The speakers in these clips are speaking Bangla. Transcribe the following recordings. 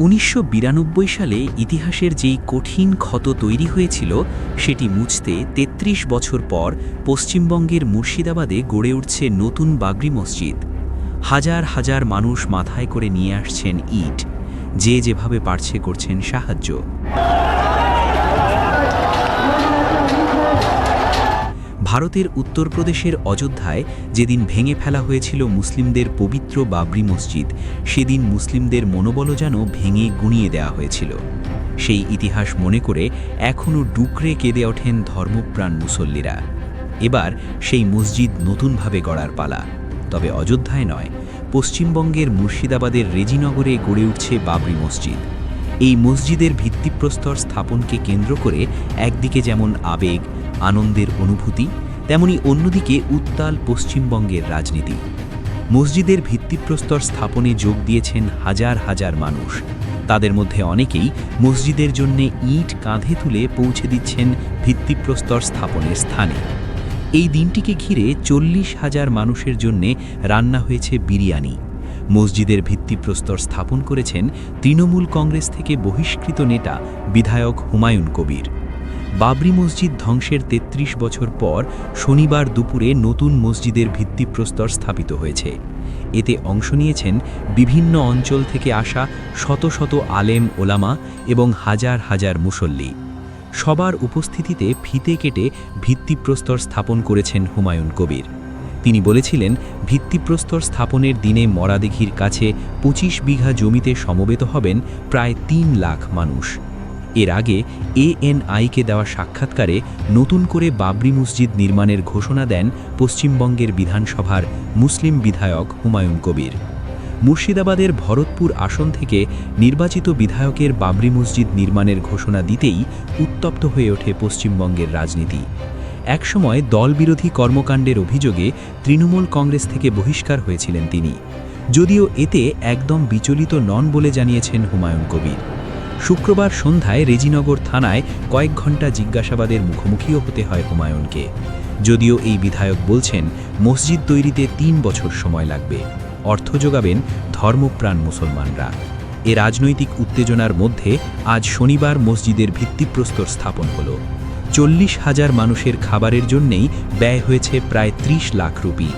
উনিশশো বিরানব্বই সালে ইতিহাসের যেই কঠিন ক্ষত তৈরি হয়েছিল, সেটি মুছতে ৩৩ বছর পর পশ্চিমবঙ্গের মুর্শিদাবাদে গড়ে উঠছে নতুন বাগরি মসজিদ। হাজার হাজার মানুষ মাথায় করে নিয়ে আসছেন ইট। যে যেভাবে পারছে করছেন সাহায্য। ভারতের উত্তরপ্রদেশের অযোধ্যায় যেদিন ভেঙে ফেলা হয়েছিল মুসলিমদের পবিত্র বাবরি মসজিদ, সেদিন মুসলিমদের মনোবল যেন ভেঙে গুঁড়িয়ে দেওয়া হয়েছিল। সেই ইতিহাস মনে করে এখনও ডুকরে কেঁদে ওঠেন ধর্মপ্রাণ মুসল্লিরা। এবার সেই মসজিদ নতুনভাবে গড়ার পালা। তবে অযোধ্যায় নয়, পশ্চিমবঙ্গের মুর্শিদাবাদের রেজিনগরে গড়ে উঠছে বাবরি মসজিদ। এই মসজিদের ভিত্তিপ্রস্তর স্থাপনকে কেন্দ্র করে একদিকে যেমন আবেগ, আনন্দের অনুভূতি তেমনি অন্যদিকে উত্তাল পশ্চিমবঙ্গের রাজনীতি। মসজিদের ভিত্তিপ্রস্তর স্থাপনে যোগ দিয়েছেন হাজার হাজার মানুষ। তাদের মধ্যে অনেকেই মসজিদের জন্য ইট কাঁধে তুলে পৌঁছে দিচ্ছেন ভিত্তিপ্রস্তর স্থাপনের স্থানে। এই দিনটিকে ঘিরে চল্লিশ হাজার মানুষের জন্যে রান্না হয়েছে বিরিয়ানি। মসজিদের ভিত্তিপ্রস্তর স্থাপন করেছেন তৃণমূল কংগ্রেস থেকে বহিষ্কৃত নেতা বিধায়ক হুমায়ুন কবির। বাবরি মসজিদ ধ্বংসের ৩৩ বছর পর শনিবার দুপুরে নতুন মসজিদের ভিত্তিপ্রস্তর স্থাপিত হয়েছে। এতে অংশ নিয়েছেন বিভিন্ন অঞ্চল থেকে আসা শত শত আলেম ওলামা এবং হাজার হাজার মুসল্লি। সবার উপস্থিতিতে ফিতে কেটে ভিত্তিপ্রস্তর স্থাপন করেছেন হুমায়ুন কবির। তিনি বলেছিলেন, ভিত্তিপ্রস্তর স্থাপনের দিনে মরাদিঘির কাছে ২৫ বিঘা জমিতে সমবেত হবেন প্রায় তিন লাখ মানুষ। এর আগে এএনআইকে দেওয়া সাক্ষাৎকারে নতুন করে বাবরি মসজিদ নির্মাণের ঘোষণা দেন পশ্চিমবঙ্গের বিধানসভার মুসলিম বিধায়ক হুমায়ুন কবির। মুর্শিদাবাদের ভরতপুর আসন থেকে নির্বাচিত বিধায়কের বাবরি মসজিদ নির্মাণের ঘোষণা দিতেই উত্তপ্ত হয়ে ওঠে পশ্চিমবঙ্গের রাজনীতি। একসময় দলবিরোধী কর্মকাণ্ডের অভিযোগে তৃণমূল কংগ্রেস থেকে বহিষ্কার হয়েছিলেন তিনি। যদিও এতে একদম বিচলিত নন বলে জানিয়েছেন হুমায়ুন কবির। শুক্রবার সন্ধ্যায় রেজিনগর থানায় কয়েক ঘণ্টা জিজ্ঞাসাবাদের মুখোমুখিও হতে হয় হুমায়ুনকে। যদিও এই বিধায়ক বলছেন, মসজিদ তৈরিতে তিন বছর সময় লাগবে। অর্থ যোগাবেন ধর্মপ্রাণ মুসলমানরা। এ রাজনৈতিক উত্তেজনার মধ্যে আজ শনিবার মসজিদের ভিত্তিপ্রস্তর স্থাপন হল। চল্লিশ হাজার মানুষের খাবারের জন্যেই ব্যয় হয়েছে প্রায় ত্রিশ লাখ রুপি।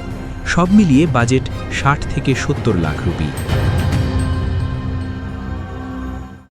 সব মিলিয়ে বাজেট ষাট থেকে সত্তর লাখ রুপি।